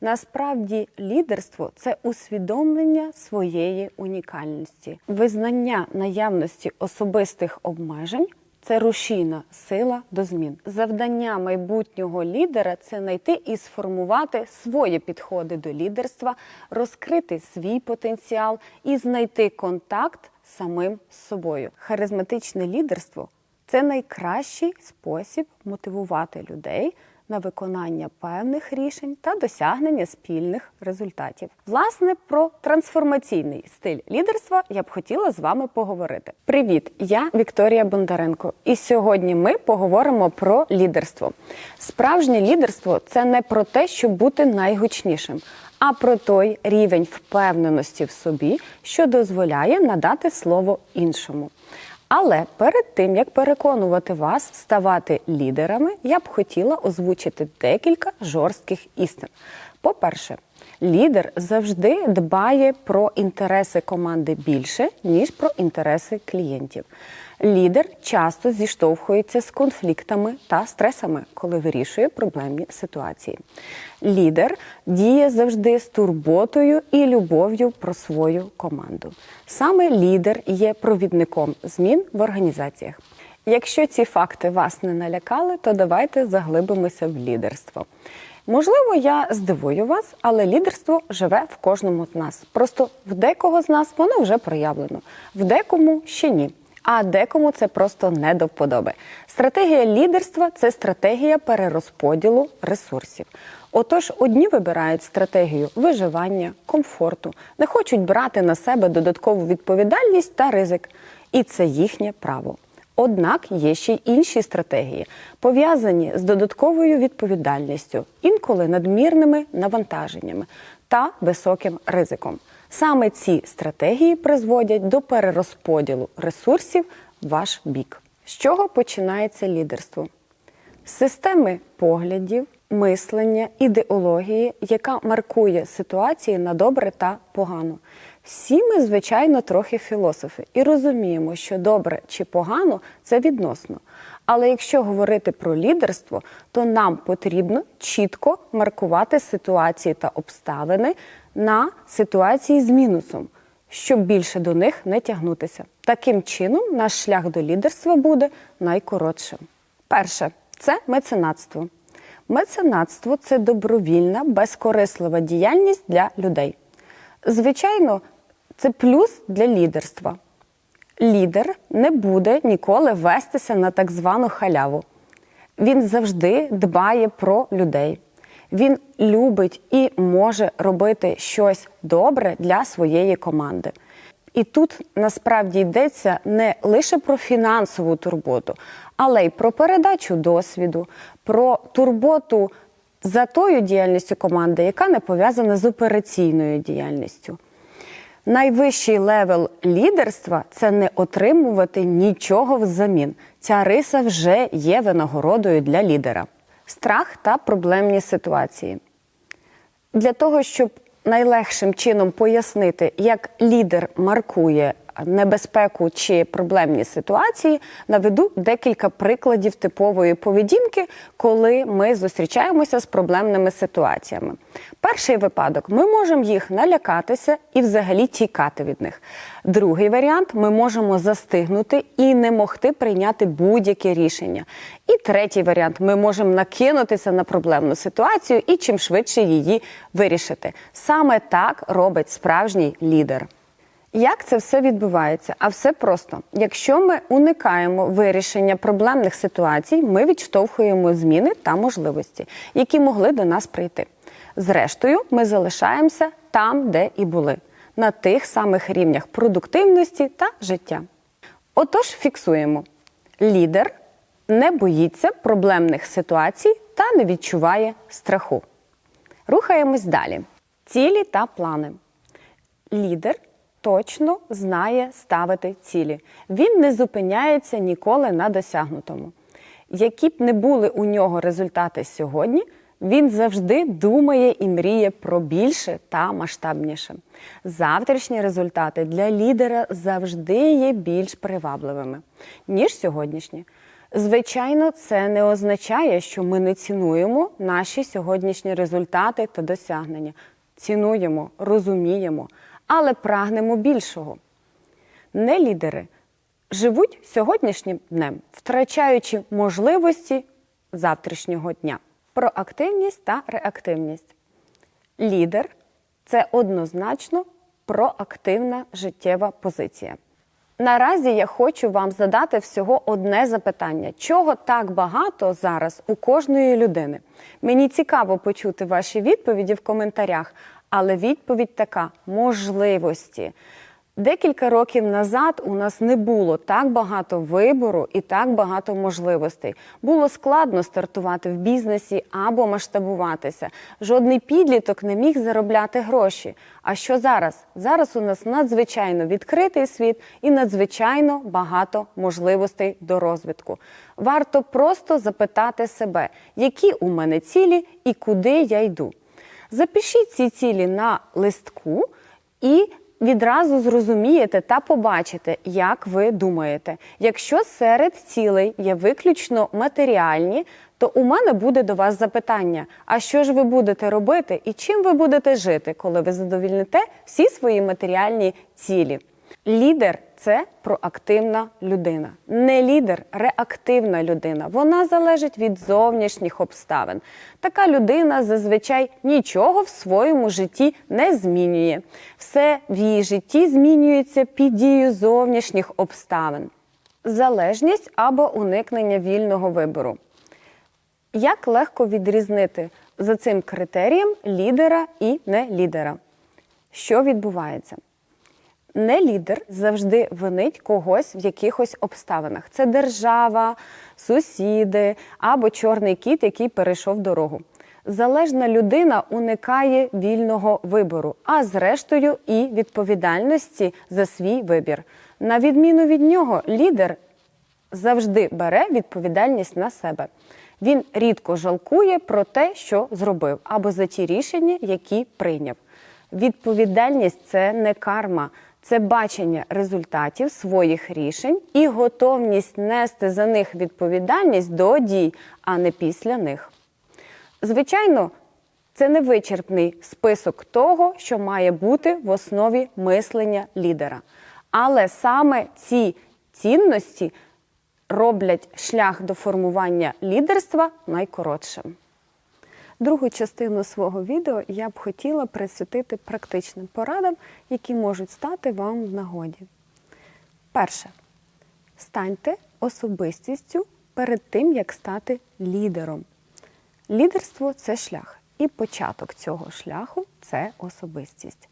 Насправді, лідерство це усвідомлення своєї унікальності, визнання наявності особистих обмежень. Це рушійна сила до змін. Завдання майбутнього лідера це знайти і сформувати свої підходи до лідерства, розкрити свій потенціал і знайти контакт з самим собою. Харизматичне лідерство це найкращий спосіб мотивувати людей на виконання певних рішень та досягнення спільних результатів. Власне, про трансформаційний стиль лідерства я б хотіла з вами поговорити. Привіт, я Вікторія Бондаренко, і сьогодні ми поговоримо про лідерство. Справжнє лідерство це не про те, щоб бути найгучнішим. А про той рівень впевненості в собі, що дозволяє надати слово іншому. Але перед тим як переконувати вас ставати лідерами, я б хотіла озвучити декілька жорстких істин. По-перше, лідер завжди дбає про інтереси команди більше, ніж про інтереси клієнтів. Лідер часто зіштовхується з конфліктами та стресами, коли вирішує проблемні ситуації. Лідер діє завжди з турботою і любов'ю про свою команду. Саме лідер є провідником змін в організаціях. Якщо ці факти вас не налякали, то давайте заглибимося в лідерство. Можливо, я здивую вас, але лідерство живе в кожному з нас. Просто в декого з нас воно вже проявлено, в декому ще ні. А декому це просто не до вподоби. Стратегія лідерства це стратегія перерозподілу ресурсів. Отож, одні вибирають стратегію виживання, комфорту, не хочуть брати на себе додаткову відповідальність та ризик. І це їхнє право. Однак є ще й інші стратегії, пов'язані з додатковою відповідальністю, інколи надмірними навантаженнями та високим ризиком. Саме ці стратегії призводять до перерозподілу ресурсів в ваш бік. З чого починається лідерство? Системи поглядів, мислення, ідеології, яка маркує ситуації на добре та погано. Всі ми, звичайно, трохи філософи і розуміємо, що добре чи погано це відносно. Але якщо говорити про лідерство, то нам потрібно чітко маркувати ситуації та обставини на ситуації з мінусом, щоб більше до них не тягнутися. Таким чином, наш шлях до лідерства буде найкоротшим. Перше це меценатство. Меценатство це добровільна, безкорислива діяльність для людей. Звичайно, це плюс для лідерства. Лідер не буде ніколи вестися на так звану халяву. Він завжди дбає про людей. Він любить і може робити щось добре для своєї команди. І тут насправді йдеться не лише про фінансову турботу, але й про передачу досвіду, про турботу за тою діяльністю команди, яка не пов'язана з операційною діяльністю. Найвищий левел лідерства це не отримувати нічого взамін. Ця риса вже є винагородою для лідера. Страх та проблемні ситуації. Для того, щоб найлегшим чином пояснити, як лідер маркує небезпеку чи проблемні ситуації, наведу декілька прикладів типової поведінки, коли ми зустрічаємося з проблемними ситуаціями. Перший випадок ми можемо їх налякатися і взагалі тікати від них. Другий варіант ми можемо застигнути і не могти прийняти будь-яке рішення. І третій варіант ми можемо накинутися на проблемну ситуацію і чим швидше її вирішити. Саме так робить справжній лідер. Як це все відбувається? А все просто. Якщо ми уникаємо вирішення проблемних ситуацій, ми відштовхуємо зміни та можливості, які могли до нас прийти. Зрештою, ми залишаємося там, де і були, на тих самих рівнях продуктивності та життя. Отож, фіксуємо: лідер не боїться проблемних ситуацій та не відчуває страху. Рухаємось далі. Цілі та плани. Лідер точно знає ставити цілі. Він не зупиняється ніколи на досягнутому. Які б не були у нього результати сьогодні, він завжди думає і мріє про більше та масштабніше. Завтрашні результати для лідера завжди є більш привабливими, ніж сьогоднішні. Звичайно, це не означає, що ми не цінуємо наші сьогоднішні результати та досягнення. Цінуємо, розуміємо, але прагнемо більшого. Не лідери живуть сьогоднішнім днем, втрачаючи можливості завтрашнього дня. Проактивність та реактивність. Лідер це однозначно проактивна життєва позиція. Наразі я хочу вам задати всього одне запитання: чого так багато зараз у кожної людини? Мені цікаво почути ваші відповіді в коментарях, але відповідь така: можливості. Декілька років назад у нас не було так багато вибору і так багато можливостей. Було складно стартувати в бізнесі або масштабуватися. Жодний підліток не міг заробляти гроші. А що зараз? Зараз у нас надзвичайно відкритий світ і надзвичайно багато можливостей до розвитку. Варто просто запитати себе, які у мене цілі і куди я йду. Запишіть ці цілі на листку і відразу зрозумієте та побачите, як ви думаєте. Якщо серед цілей є виключно матеріальні, то у мене буде до вас запитання: а що ж ви будете робити і чим ви будете жити, коли ви задовільните всі свої матеріальні цілі? Лідер це проактивна людина. Не лідер, реактивна людина. Вона залежить від зовнішніх обставин. Така людина зазвичай нічого в своєму житті не змінює. Все в її житті змінюється під дією зовнішніх обставин. Залежність або уникнення вільного вибору. Як легко відрізнити за цим критерієм лідера і не лідера? Що відбувається? Не лідер завжди винить когось в якихось обставинах. Це держава, сусіди або чорний кіт, який перейшов дорогу. Залежна людина уникає вільного вибору, а зрештою і відповідальності за свій вибір. На відміну від нього, лідер завжди бере відповідальність на себе. Він рідко жалкує про те, що зробив, або за ті рішення, які прийняв. Відповідальність це не карма, це бачення результатів своїх рішень і готовність нести за них відповідальність до дій, а не після них. Звичайно, це не вичерпний список того, що має бути в основі мислення лідера. Але саме ці цінності роблять шлях до формування лідерства найкоротшим. Другу частину свого відео я б хотіла присвятити практичним порадам, які можуть стати вам в нагоді. Перше. Станьте особистістю перед тим, як стати лідером. Лідерство це шлях, і початок цього шляху це особистість.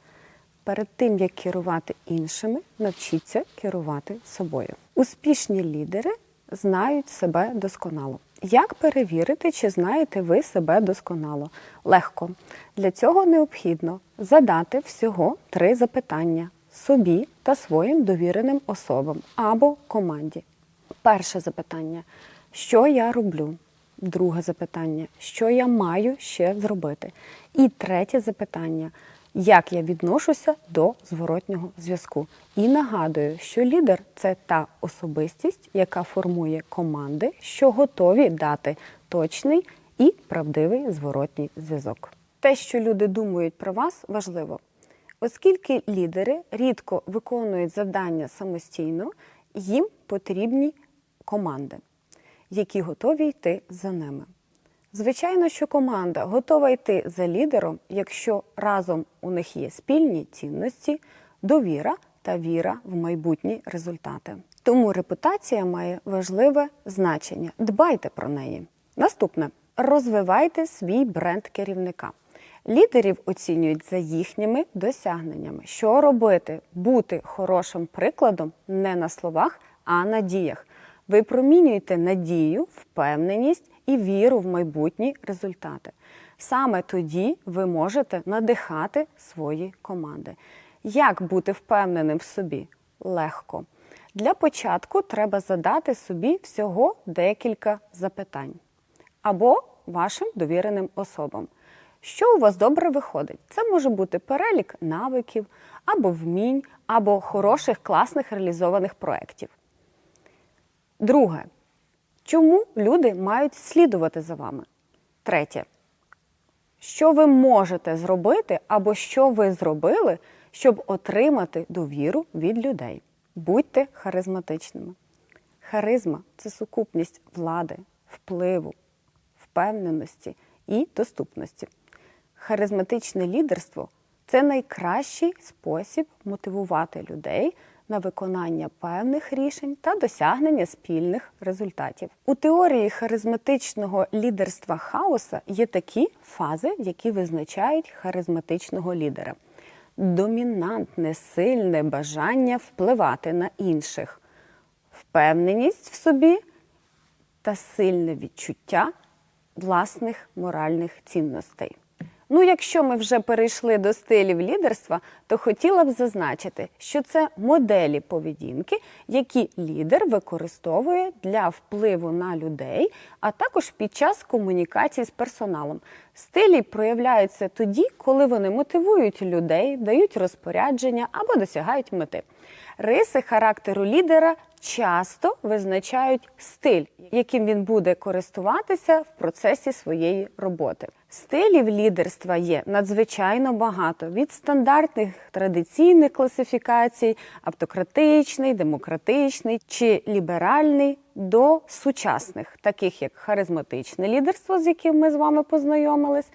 Перед тим, як керувати іншими, навчіться керувати собою. Успішні лідери знають себе досконало. Як перевірити, чи знаєте ви себе досконало? Легко. Для цього необхідно задати всього три запитання собі та своїм довіреним особам або команді. Перше запитання: що я роблю? Друге запитання, що я маю ще зробити? І третє запитання як я відношуся до зворотнього зв'язку. І нагадую, що лідер це та особистість, яка формує команди, що готові дати точний і правдивий зворотній зв'язок. Те, що люди думають про вас, важливо. Оскільки лідери рідко виконують завдання самостійно, їм потрібні команди, які готові йти за ними. Звичайно, що команда готова йти за лідером, якщо разом у них є спільні цінності, довіра та віра в майбутні результати. Тому репутація має важливе значення. Дбайте про неї. Наступне розвивайте свій бренд керівника. Лідерів оцінюють за їхніми досягненнями. Що робити? Бути хорошим прикладом не на словах, а на діях. Ви промінюєте надію, впевненість і віру в майбутні результати. Саме тоді ви можете надихати свої команди. Як бути впевненим в собі? Легко. Для початку треба задати собі всього декілька запитань або вашим довіреним особам. Що у вас добре виходить? Це може бути перелік навиків, або вмінь, або хороших, класних реалізованих проєктів. Друге, Чому люди мають слідувати за вами? Третє. Що ви можете зробити або що ви зробили, щоб отримати довіру від людей? Будьте харизматичними. Харизма це сукупність влади, впливу, впевненості і доступності. Харизматичне лідерство це найкращий спосіб мотивувати людей на виконання певних рішень та досягнення спільних результатів. У теорії харизматичного лідерства хаоса є такі фази, які визначають харизматичного лідера: домінантне, сильне бажання впливати на інших, впевненість в собі та сильне відчуття власних моральних цінностей. Ну, якщо ми вже перейшли до стилів лідерства, то хотіла б зазначити, що це моделі поведінки, які лідер використовує для впливу на людей, а також під час комунікації з персоналом. Стилі проявляються тоді, коли вони мотивують людей, дають розпорядження або досягають мети. Риси характеру лідера часто визначають стиль, яким він буде користуватися в процесі своєї роботи. Стилів лідерства є надзвичайно багато від стандартних традиційних класифікацій, автократичний, демократичний чи ліберальний до сучасних, таких як харизматичне лідерство, з яким ми з вами познайомились,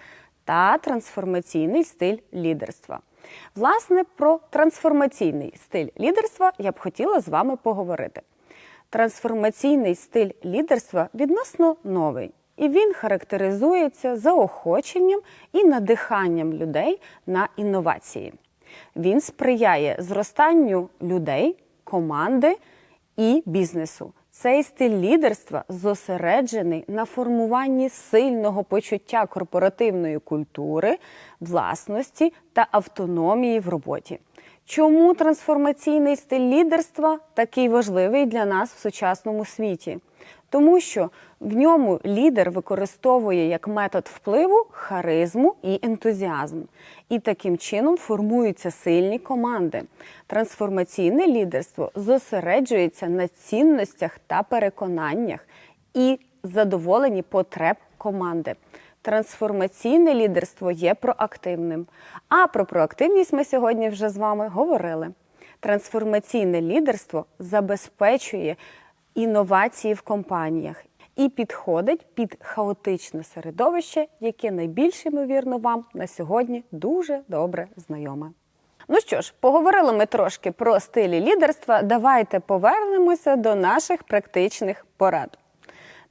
та трансформаційний стиль лідерства. Власне, про трансформаційний стиль лідерства я б хотіла з вами поговорити. Трансформаційний стиль лідерства відносно новий, і він характеризується заохоченням і надиханням людей на інновації. Він сприяє зростанню людей, команди і бізнесу. Цей стиль лідерства зосереджений на формуванні сильного почуття корпоративної культури, власності та автономії в роботі. Чому трансформаційний стиль лідерства такий важливий для нас в сучасному світі? Тому що в ньому лідер використовує як метод впливу харизму і ентузіазм. І таким чином формуються сильні команди. Трансформаційне лідерство зосереджується на цінностях та переконаннях і задоволенні потреб команди. Трансформаційне лідерство є проактивним. А про проактивність ми сьогодні вже з вами говорили. Трансформаційне лідерство забезпечує інновації в компаніях і підходить під хаотичне середовище, яке найбільш ймовірно вам на сьогодні дуже добре знайоме. Ну що ж, поговорили ми трошки про стилі лідерства. Давайте повернемося до наших практичних порад.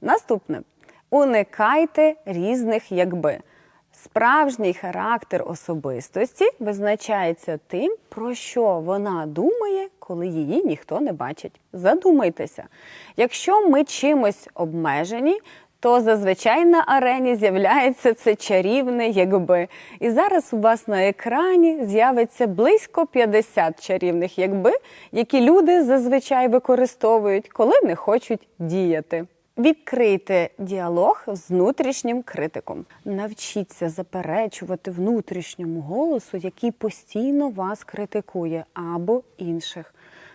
Наступне уникайте різних якби. Справжній характер особистості визначається тим, про що вона думає, коли її ніхто не бачить. Задумайтеся, якщо ми чимось обмежені, то зазвичай на арені з'являється це чарівне якби. І зараз у вас на екрані з'явиться близько 50 чарівних якби, які люди зазвичай використовують, коли не хочуть діяти. Відкрийте діалог з внутрішнім критиком. Навчіться заперечувати внутрішньому голосу, який постійно вас критикує або інших.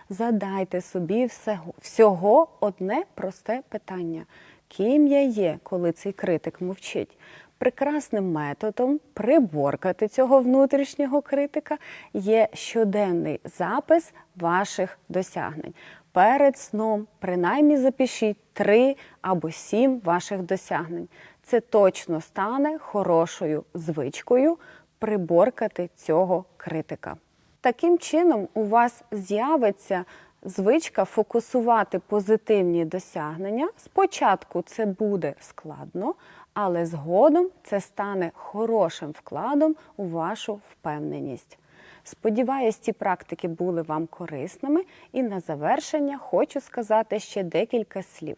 Задайте собі всього, всього одне просте питання: ким я є, коли цей критик мовчить? Прекрасним методом приборкати цього внутрішнього критика є щоденний запис ваших досягнень. Перед сном принаймні запишіть три або сім ваших досягнень. Це точно стане хорошою звичкою приборкати цього критика. Таким чином, у вас з'явиться звичка фокусувати позитивні досягнення. Спочатку це буде складно, але згодом це стане хорошим вкладом у вашу впевненість. Сподіваюсь, ці практики були вам корисними, і на завершення хочу сказати ще декілька слів.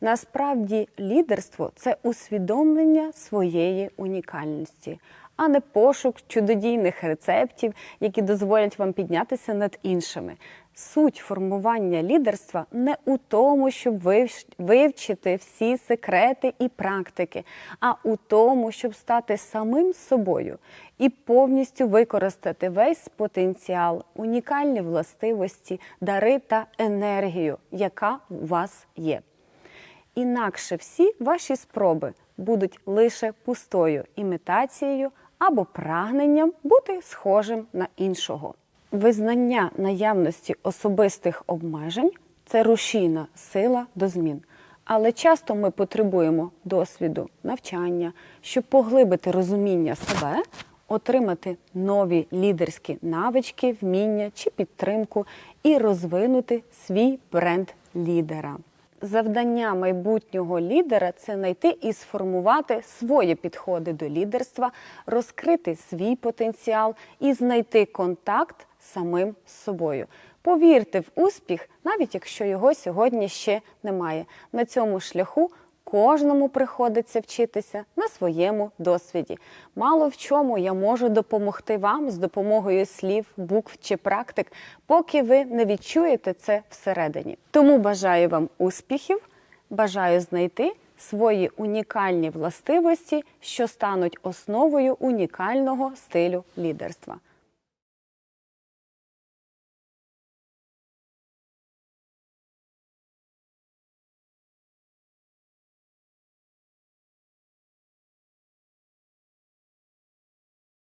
Насправді, лідерство це усвідомлення своєї унікальності, а не пошук чудодійних рецептів, які дозволять вам піднятися над іншими. Суть формування лідерства не у тому, щоб вивчити всі секрети і практики, а у тому, щоб стати самим собою і повністю використати весь потенціал, унікальні властивості, дари та енергію, яка у вас є. Інакше всі ваші спроби будуть лише пустою імітацією або прагненням бути схожим на іншого. Визнання наявності особистих обмежень це рушійна сила до змін. Але часто ми потребуємо досвіду, навчання, щоб поглибити розуміння себе, отримати нові лідерські навички, вміння чи підтримку і розвинути свій бренд лідера. Завдання майбутнього лідера це знайти і сформувати свої підходи до лідерства, розкрити свій потенціал і знайти контакт самим собою. Повірте в успіх, навіть якщо його сьогодні ще немає. На цьому шляху кожному приходиться вчитися на своєму досвіді. Мало в чому я можу допомогти вам з допомогою слів, букв чи практик, поки ви не відчуєте це всередині. Тому бажаю вам успіхів, бажаю знайти свої унікальні властивості, що стануть основою унікального стилю лідерства.